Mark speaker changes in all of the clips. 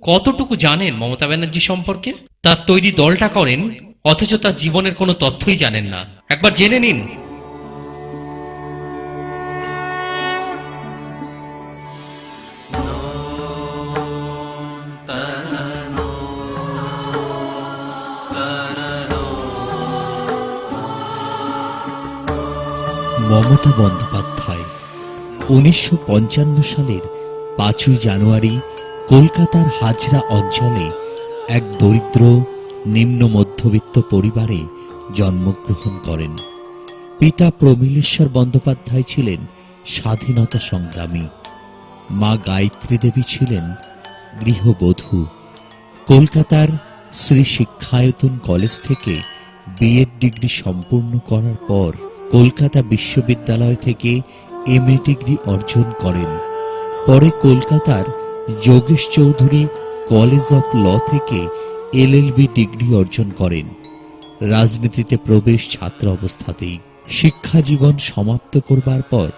Speaker 1: কতটুকু জানেন মমতা ব্যানার্জি সম্পর্কে? তার তৈরি দলটা করেন, অথচ তার জীবনের কোনো তথ্যই জানেন না। একবার জেনে নিন।
Speaker 2: মমতা বন্দ্যোপাধ্যায়, উনিশশো পঞ্চান্ন সালের পাঁচই জানুয়ারি কলকাতার হাজরা অঞ্চলে এক দরিদ্র, নিম্ন মধ্যবিত্ত পরিবারে জন্মগ্রহণ করেন। পিতা প্রমিলেশ্বর বন্দ্যোপাধ্যায় ছিলেন স্বাধীনতা সংগ্রামী। মা গায়ত্রী দেবী ছিলেন গৃহবধূ। কলকাতার শ্রী শিক্ষায়তন কলেজ থেকে বিএড ডিগ্রি সম্পূর্ণ করার পর কলকাতা বিশ্ববিদ্যালয় থেকে এমএ ডিগ্রি অর্জন করেন। পরে কলকাতার Jogesh Chaudhuri college of law থেকে এলএলবি ডিগ্রি অর্জন করেন। রাজনীতিতে প্রবেশ ছাত্র অবস্থাতেই। শিক্ষা জীবন সমাপ্ত করবার পর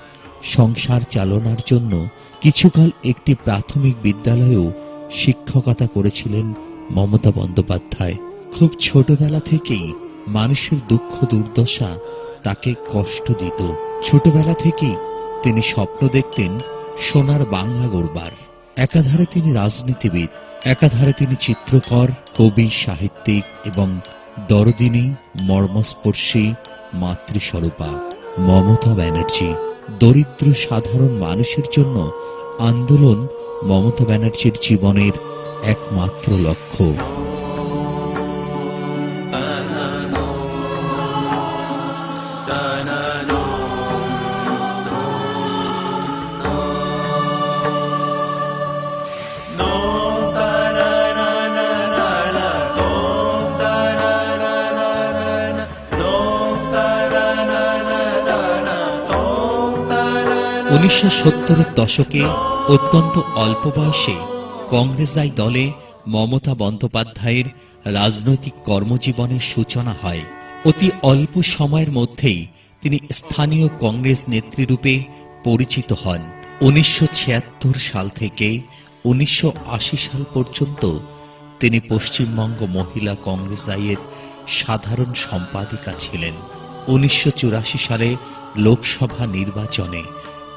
Speaker 2: সংসার চালনার জন্য কিছুকাল একটি প্রাথমিক বিদ্যালয়েও শিক্ষকতা করেছিলেন মমতা বন্দ্যোপাধ্যায়। খুব ছোটবেলা থেকেই মানুষের দুঃখ দুর্দশা তাকে কষ্ট দিত। ছোটবেলা থেকেই তিনি স্বপ্ন দেখতেন সোনার বাংলা গড়বার। একাধারে তিনি রাজনীতিবিদ, একাধারে তিনি চিত্রকর, কবি, সাহিত্যিক এবং দরদিনী, মর্মস্পর্শী, মাতৃস্বরূপা, মমতা ব্যানার্জি, দরিদ্র সাধারণ মানুষের জন্য আন্দোলন মমতা ব্যানার্জির জীবনের একমাত্র লক্ষ্য। উনিশশো দশকে অত্যন্ত অল্প বয়সে কংগ্রেসাই দলে মমতা বন্দ্যোপাধ্যায়ের রাজনৈতিক কর্মজীবনের সূচনা হয়। অতি অল্প সময়ের মধ্যেই তিনি স্থানীয় কংগ্রেস নেত্রীরূপে পরিচিত হন। উনিশশো ছিয়াত্তর সাল থেকে উনিশশো আশি সাল পর্যন্ত তিনি পশ্চিমবঙ্গ মহিলা কংগ্রেস সাধারণ সম্পাদিকা ছিলেন। উনিশশো চুরাশি সালে লোকসভা নির্বাচনে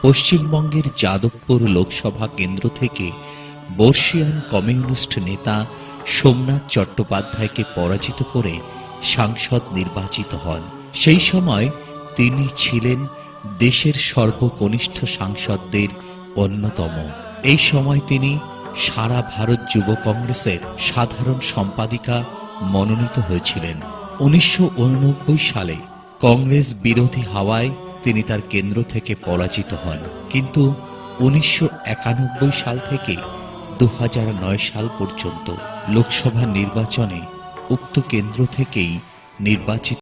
Speaker 2: পশ্চিমবঙ্গের যাদবপুর লোকসভা কেন্দ্র থেকে বর্ষিয়ান কমিউনিস্ট নেতা সোমনাথ চট্টোপাধ্যায়কে পরাজিত করে সাংসদ নির্বাচিত হন। সেই সময় তিনি ছিলেন দেশের সর্বকনিষ্ঠ সাংসদদের অন্যতম। এই সময় তিনি সারা ভারত যুব কংগ্রেসের সাধারণ সম্পাদিকা মনোনীত হয়েছিলেন। উনিশশো উননব্বই সালে কংগ্রেস বিরোধী হাওয়ায় তিনি তার কেন্দ্র থেকে পরাজিত হন। কিন্তু উনিশশো একানব্বই সাল থেকে দু হাজার নয় সাল পর্যন্ত লোকসভা নির্বাচনে উক্ত কেন্দ্র থেকেই নির্বাচিত